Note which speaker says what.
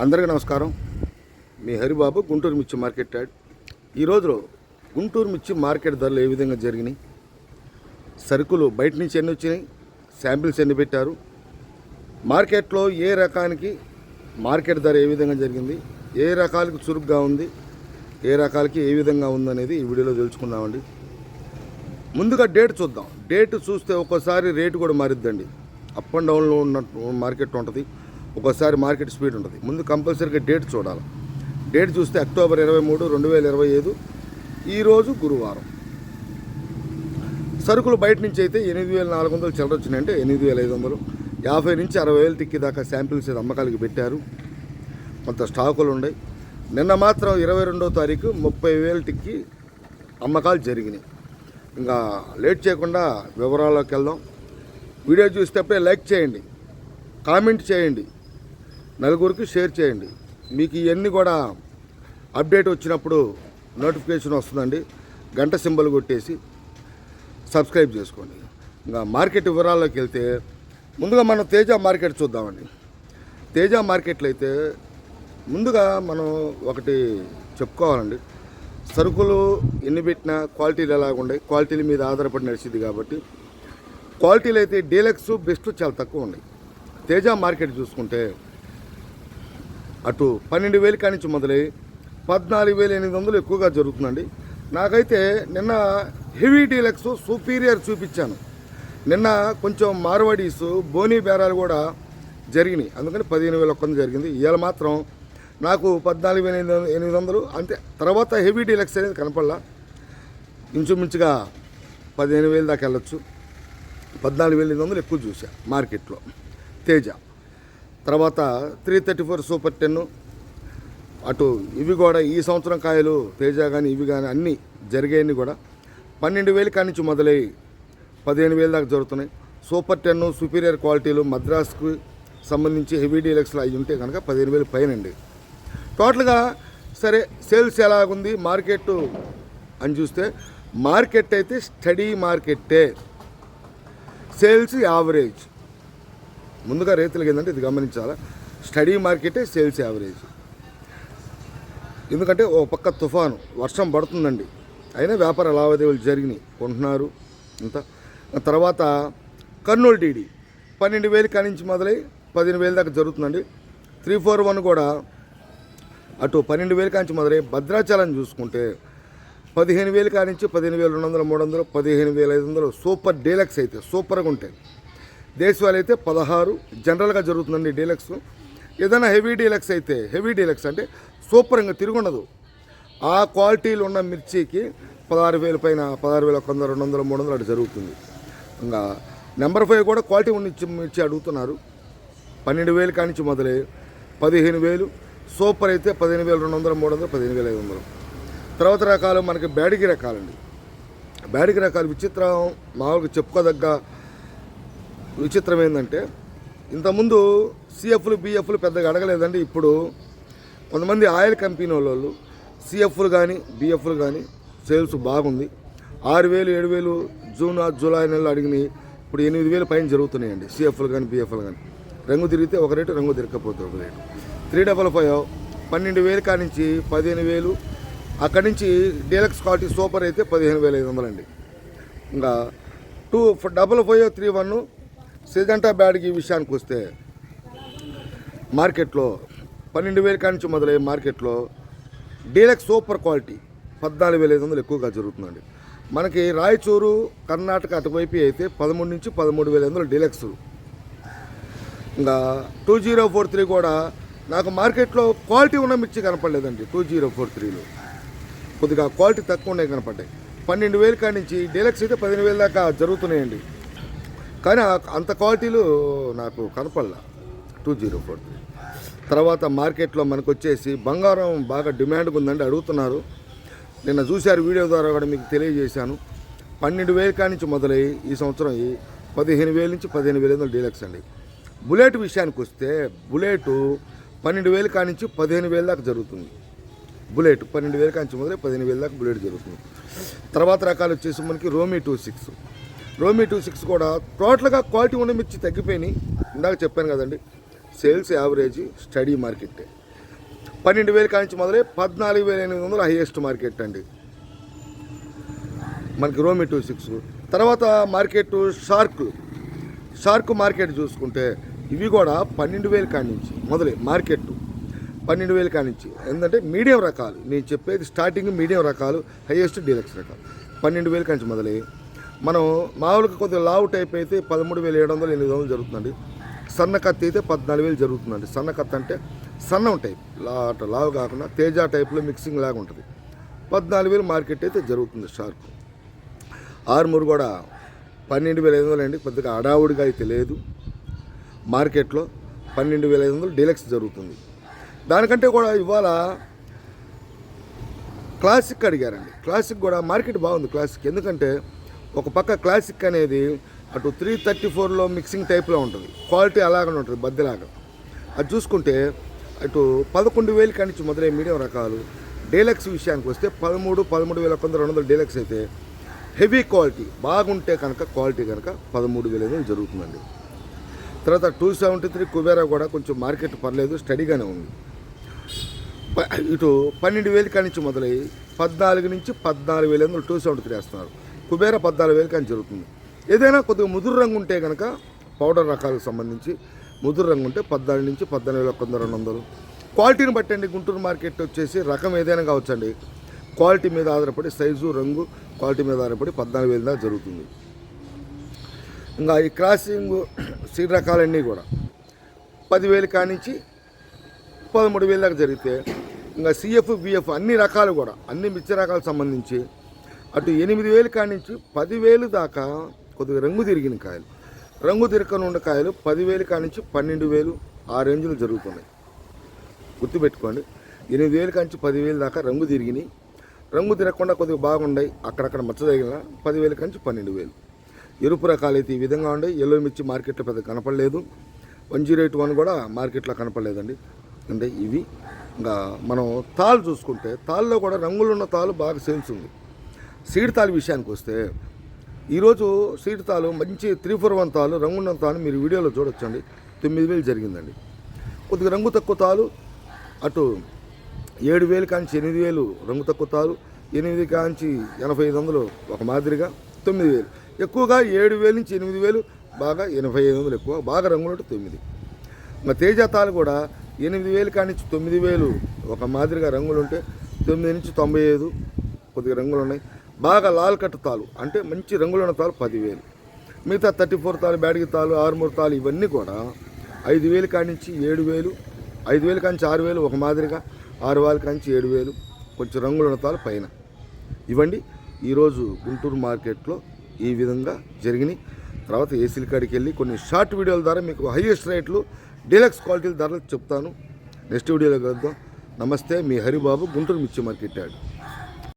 Speaker 1: అందరికీ నమస్కారం. మీ హరిబాబు గుంటూరు మిర్చి మార్కెట్ యాడ్. ఈరోజు గుంటూరు మిర్చి మార్కెట్ ధరలు ఏ విధంగా జరిగినాయి? సరుకులు బయట నుంచి ఎన్ని వచ్చినాయి? శాంపిల్స్ ఎన్ని పెట్టారు? మార్కెట్లో ఏ రకానికి మార్కెట్ ధర ఏ విధంగా జరిగింది? ఏ రకాలకి చురుగ్గా ఉంది? ఏ రకాలకి ఏ విధంగా ఉందనేది ఈ వీడియోలో తెలుసుకుందామండి. ముందుగా డేట్ చూద్దాం. డేట్ చూస్తే ఒక్కోసారి రేటు కూడా మారిద్దండి. అప్ అండ్ డౌన్లో ఉన్న మార్కెట్ ఉంటుంది. ఒకసారి మార్కెట్ స్పీడ్ ఉంటుంది. ముందు కంపల్సరీగా డేట్ చూడాలి. డేట్ చూస్తే అక్టోబర్ ఇరవై మూడు రెండు వేల ఇరవై ఐదు ఈరోజు గురువారం. సరుకులు బయట నుంచి అయితే ఎనిమిది వేల నాలుగు వందలు చిల్లర వచ్చినాయంటే ఎనిమిది వేల ఐదు వందలు. యాభై నుంచి అరవై వేలు టిక్కి దాకా శాంపిల్స్ అమ్మకాలకి పెట్టారు. కొంత స్టాకులు ఉన్నాయి. నిన్న మాత్రం ఇరవై రెండో తారీఖు ముప్పై వేలు టిక్కి అమ్మకాలు జరిగినాయి. ఇంకా లేట్ చేయకుండా వివరాల్లోకి వెళ్దాం. వీడియో చూసేటప్పుడే లైక్ చేయండి. కామెంట్ చేయండి. నలుగురికి షేర్ చేయండి. మీకు ఇవన్నీ కూడా అప్డేట్ వచ్చినప్పుడు నోటిఫికేషన్ వస్తుందండి. గంట సింబల్ కొట్టేసి సబ్స్క్రైబ్ చేసుకోండి. ఇంకా మార్కెట్ వివరాల్లోకి వెళ్తే ముందుగా మనం తేజ మార్కెట్ చూద్దామండి. తేజ మార్కెట్లో అయితే ముందుగా మనం ఒకటి చెప్పుకోవాలండి. సరుకులు ఎన్ని పెట్టినా క్వాలిటీలు ఎలాగుండే క్వాలిటీల మీద ఆధారపడి నడిచింది కాబట్టి క్వాలిటీలు అయితే డీలక్స్ బెస్ట్ చాలా తక్కువ ఉన్నాయి. తేజ మార్కెట్ చూసుకుంటే అటు పన్నెండు వేలు కానించి మొదలై పద్నాలుగు వేల ఎనిమిది వందలు ఎక్కువగా జరుగుతుందండి. నాకైతే నిన్న హెవీ డీలక్స్ సుపీరియర్ చూపించాను. నిన్న కొంచెం మార్వాడీస్ బోనీ బేరాలు కూడా జరిగినాయి. అందుకని పదిహేను వేల ఒక్క జరిగింది. ఇవాళ మాత్రం నాకు పద్నాలుగు వేల ఎనిమిది వందలు- ఎనిమిది వందలు అంతే. తర్వాత హెవీ డీలక్స్ అనేది కనపడలా. ఇంచుమించుగా పదిహేను వేలు దాకా వెళ్ళొచ్చు. పద్నాలుగు వేల ఎనిమిది వందలు ఎక్కువ చూసా మార్కెట్లో. తేజ. తర్వాత three thirty four super ten అటు ఇవి కూడా ఈ సంవత్సరం కాయలు తేజ కానీ ఇవి కానీ అన్నీ జరిగాయని కూడా పన్నెండు వేలు కానించి మొదలై పదిహేను వేలు దాకా జరుగుతున్నాయి. సూపర్ టెన్ సుపీరియర్ క్వాలిటీలు మద్రాస్కు సంబంధించి హెవీ డీలక్స్లు అవి ఉంటే కనుక పదిహేను వేలు పైనండి. టోటల్గా సరే సేల్స్ ఎలాగుంది? మార్కెట్ అని చూస్తే మార్కెట్ అయితే స్టడీ మార్కెట్టే సేల్స్ యావరేజ్. ముందుగా రైతులకి ఏంటంటే ఇది గమనించాలా? స్టడీ మార్కెటే సేల్స్ యావరేజ్. ఎందుకంటే ఓ పక్క తుఫాను వర్షం పడుతుందండి. అయినా వ్యాపార లావాదేవీలు జరిగినాయి. కొంటున్నారు ఇంత. తర్వాత కర్నూలు టీడీ పన్నెండు వేలు కానించి మొదలై పదిహేను వేలు దాకా జరుగుతుందండి. త్రీ ఫోర్ వన్ కూడా అటు పన్నెండు వేలు కానించి మొదలై భద్రాచలం చూసుకుంటే పదిహేను వేలు కానించి పదిహేను వేల రెండు వందలు మూడు వందలు పదిహేను వేల ఐదు వందలు సూపర్ డీలక్స్ అయితే సూపర్గా ఉంటాయి. దేశవాళీ అయితే పదహారు జనరల్గా జరుగుతుందండి డీలక్స్. ఏదైనా హెవీ డీలక్స్ అయితే హెవీ డీలక్స్ అంటే సూపర్ ఇంకా తిరుగుండదు. ఆ క్వాలిటీలు ఉన్న మిర్చికి పదహారు వేల పైన పదహారు వేల ఒక రెండు వందలు మూడు వందలు అటు జరుగుతుంది. ఇంకా నెంబర్ ఫైవ్ కూడా క్వాలిటీ ఉన్న మిర్చి అడుగుతున్నారు. పన్నెండు వేలు కానించి మొదలై పదిహేను వేలు. సూపర్ అయితే పదిహేను వేలు రెండు వందలు మూడు వందలు పదిహేను వేల ఐదు వందలు. తర్వాత రకాలు మనకి బ్యాడిగి రకాలండి. బ్యాడిగి రకాలు విచిత్రం మామూలుగా చెప్పుకోదగ్గ విచిత్రం ఏంటంటే ఇంతకుముందు సిఎఫ్లు బిఎఫ్లు పెద్దగా అడగలేదండి. ఇప్పుడు కొంతమంది ఆయిల్ కంపెనీ వాళ్ళు సిఎఫ్లు కానీ బిఎఫ్లు కానీ సేల్స్ బాగుంది. ఆరు వేలు ఏడు వేలు జూన్ ఆ జూలై నెలలో అడిగినాయి. ఇప్పుడు ఎనిమిది వేలు పైన జరుగుతున్నాయండి. సిఎఫ్లు కానీ బిఎఫ్లు కానీ రంగు తిరిగితే ఒక రేటు రంగు తిరగకపోతే ఒక రేటు. త్రీ డబల్ ఫైవ్ పన్నెండు వేలు కానించి పదిహేను వేలు. అక్కడి నుంచి డీలక్స్ క్వాలిటీ సూపర్ అయితే పదిహేను వేల ఐదు వందలండి. ఇంకా two double five three one Syngenta బ్యాడ్కి ఈ విషయానికి వస్తే మార్కెట్లో పన్నెండు వేల కానించి మొదలయ్యే మార్కెట్లో డీలక్స్ సూపర్ క్వాలిటీ పద్నాలుగు వేల ఐదు వందలు ఎక్కువగా జరుగుతుందండి. మనకి రాయచూరు కర్ణాటక అటువైపు అయితే పదమూడు నుంచి పదమూడు వేల ఐదు వందలు డీలక్స్లు ఇంకా టూ జీరో ఫోర్ త్రీ కూడా నాకు మార్కెట్లో క్వాలిటీ ఉన్న మిర్చి కనపడలేదండి టూ జీరో ఫోర్ త్రీలో. కొద్దిగా క్వాలిటీ తక్కువ ఉన్నాయి కనపడ్డాయి. పన్నెండు వేలు కాడి నుంచి డీలక్స్ అయితే పదిహేను వేల దాకా జరుగుతున్నాయండి. కానీ అంత క్వాలిటీలు నాకు కనపడలా. టూ జీరో ఫోర్ త్రీ తర్వాత మార్కెట్లో మనకు వచ్చేసి బంగారం బాగా డిమాండ్గా ఉందండి అడుగుతున్నారు. నిన్న చూశారు వీడియో ద్వారా కూడా మీకు తెలియజేశాను. పన్నెండు వేల కాడి నుంచి మొదలై ఈ సంవత్సరం ఈ పదిహేను వేల నుంచి పదిహేను వేల ఐదు వందలు డీలక్స్ అండి. బుల్లెట్ విషయానికి వస్తే బుల్లెట్ పన్నెండు వేల కాడి నుంచి పదిహేను వేల దాకా జరుగుతుంది. బుల్లెట్ పన్నెండు వేల కాంచి మొదలై పదిహేను వేల దాకా బుల్లెట్ జరుగుతుంది. తర్వాత రకాలు వచ్చేసి మనకి Romi two six. Romi two six కూడా టోటల్గా క్వాలిటీ ఉన్న మిర్చి తగ్గిపోయినాయి. ఇందాక చెప్పాను కదండి సేల్స్ యావరేజ్ స్టడీ మార్కెట్. పన్నెండు వేల కానించి మొదలై పద్నాలుగు వేల ఎనిమిది వందలు హైయెస్ట్ మార్కెట్ అండి. మనకి రోమి టూ సిక్స్. తర్వాత మార్కెట్ షార్క్. షార్క్ మార్కెట్ చూసుకుంటే ఇవి కూడా పన్నెండు వేల కానించి మొదలై మార్కెట్ పన్నెండు వేల కానించి ఎందుకంటే మీడియం రకాలు. నేను చెప్పేది స్టార్టింగ్ మీడియం రకాలు హైయెస్ట్ డీలక్స్ రకాలు. పన్నెండు వేల కానించి మొదలై మనం మామూలుగా కొద్దిగా లావు టైప్ అయితే పదమూడు వేల ఏడు వందలు ఎనిమిది వందలు జరుగుతుందండి. సన్న కత్తి అయితే పద్నాలుగు వేలు జరుగుతుందండి. సన్న కత్తి అంటే సన్నం టైప్ లా లావు కాకుండా తేజ టైప్లో మిక్సింగ్ లాగా ఉంటుంది. పద్నాలుగు వేలు మార్కెట్ అయితే జరుగుతుంది షార్ప్. ఆరుమూరు కూడా పన్నెండు వేల ఐదు వందలు అండి కొద్దిగా అడావుడిగా అయితే లేదు. మార్కెట్లో పన్నెండు వేల ఐదు వందలు డీలక్స్ జరుగుతుంది. దానికంటే కూడా ఇవాళ క్లాసిక్ అడిగారండి. క్లాసిక్ కూడా మార్కెట్ బాగుంది క్లాసిక్. ఎందుకంటే ఒక పక్క క్లాసిక్ అనేది అటు త్రీ థర్టీ ఫోర్లో మిక్సింగ్ టైప్లో ఉంటుంది. క్వాలిటీ అలాగనే ఉంటుంది బద్దెలాగా అది చూసుకుంటే అటు పదకొండు వేలు కానించి మొదలై మీడియం రకాలు డీలక్స్ విషయానికి వస్తే పదమూడు పదమూడు వేల కొంత రెండు వందల డీలక్స్ అయితే హెవీ క్వాలిటీ బాగుంటే కనుక క్వాలిటీ కనుక పదమూడు వేలు అనేది జరుగుతుందండి. తర్వాత టూ సెవెంటీ త్రీ కుబేరా కూడా కొంచెం మార్కెట్ పర్లేదు స్టడీగానే ఉంది. ఇటు పన్నెండు వేలు కానించి మొదలై పద్నాలుగు నుంచి పద్నాలుగు వేల వందలు టూ సెవెంటీ త్రీ వేస్తున్నారు. కుబేర పద్నాలుగు వేలు కానీ జరుగుతుంది. ఏదైనా కొద్దిగా ముదురు రంగు ఉంటే కనుక పౌడర్ రకాలకు సంబంధించి ముదురు రంగు ఉంటే పద్నాలుగు నుంచి పద్నాలుగు వేల కొంత రెండు వందలు. క్వాలిటీని బట్టండి గుంటూరు మార్కెట్ వచ్చేసి రకం ఏదైనా కావచ్చండి. క్వాలిటీ మీద ఆధారపడి సైజు రంగు క్వాలిటీ మీద ఆధారపడి పద్నాలుగు వేల దాకా జరుగుతుంది. ఇంకా ఈ క్రాసింగ్ సీడ్ రకాలన్నీ కూడా పదివేలు కానించి పదమూడు వేల దాకా జరిగితే ఇంకా సిఎఫ్ బిఎఫ్ అన్ని రకాలు కూడా అన్ని మిర్చి రకాలకు సంబంధించి అటు ఎనిమిది వేలు కానించి పదివేలు దాకా కొద్దిగా రంగు తిరిగిన కాయలు. రంగు తిరగని ఉన్న కాయలు పదివేలు కానించి పన్నెండు వేలు ఆ రేంజ్లో జరుగుతున్నాయి. గుర్తుపెట్టుకోండి. ఎనిమిది వేలు కానించి పదివేలు దాకా రంగు తిరిగినాయి. రంగు తిరగకుండా కొద్దిగా బాగుండాయి. అక్కడక్కడ మచ్చ తగిలిన పదివేలు కానించి పన్నెండు వేలు. ఎరుపు రకాలు అయితే ఈ విధంగా ఉండే. ఎల్లో మిర్చి మార్కెట్లో పెద్ద కనపడలేదు. వన్ జీరో ఎయిట్ వన్ కూడా మార్కెట్లో కనపడలేదండి. అంటే ఇవి. ఇంకా మనం తాళ్ళు చూసుకుంటే తాళ్ళలో కూడా రంగులు ఉన్న తాళ్ళు బాగా సేల్స్ ఉంది. సీడ్తాలు విషయానికి వస్తే ఈరోజు సీడ్తాలు మంచి త్రీ ఫోర్ వన్ తాలు రంగున్న తాను మీరు వీడియోలో చూడొచ్చండి. తొమ్మిది వేలు జరిగిందండి. కొద్దిగా రంగు తక్కువ తాలు అటు ఏడు వేలు కాంచి ఎనిమిది వేలు రంగు తక్కువ తాలు ఎనిమిది కాంచి ఎనభై ఐదు వందలు ఒక మాదిరిగా తొమ్మిది వేలు. ఎక్కువగా ఏడు వేలు నుంచి ఎనిమిది వేలు బాగా ఎనభై ఐదు వందలు ఎక్కువ బాగా రంగులు తొమ్మిది. మా తేజ తాలు కూడా ఎనిమిది వేలు కానించి తొమ్మిది వేలు ఒక మాదిరిగా రంగులు ఉంటే తొమ్మిది నుంచి తొంభై ఐదు కొద్దిగా రంగులు ఉన్నాయి. బాగా లాల్ కట్ తాలు అంటే మంచి రంగులున్న తాలు పదివేలు. మిగతా థర్టీ ఫోర్ తాలు బ్యాడ్గి తాలు ఆరుమూరు తాలు ఇవన్నీ కూడా ఐదు వేలు కానించి ఏడు వేలు ఐదు వేలు కానించి ఆరు వేలు ఒక మాదిరిగా ఆరు వేలు కానించి ఏడు వేలు కొంచెం రంగులున్న తాలు పైన. ఇవ్వండి ఈరోజు గుంటూరు మార్కెట్లో ఈ విధంగా జరిగినాయి. తర్వాత ఏసీల కాడికి వెళ్ళి కొన్ని షార్ట్ వీడియోల ద్వారా మీకు హైయెస్ట్ రేట్లు డీలక్స్ క్వాలిటీల ధరలు చెప్తాను. నెక్స్ట్ వీడియోలో కలుద్దాం. నమస్తే మీ హరిబాబు గుంటూరు మిర్చి మార్కెట్ యాడ్.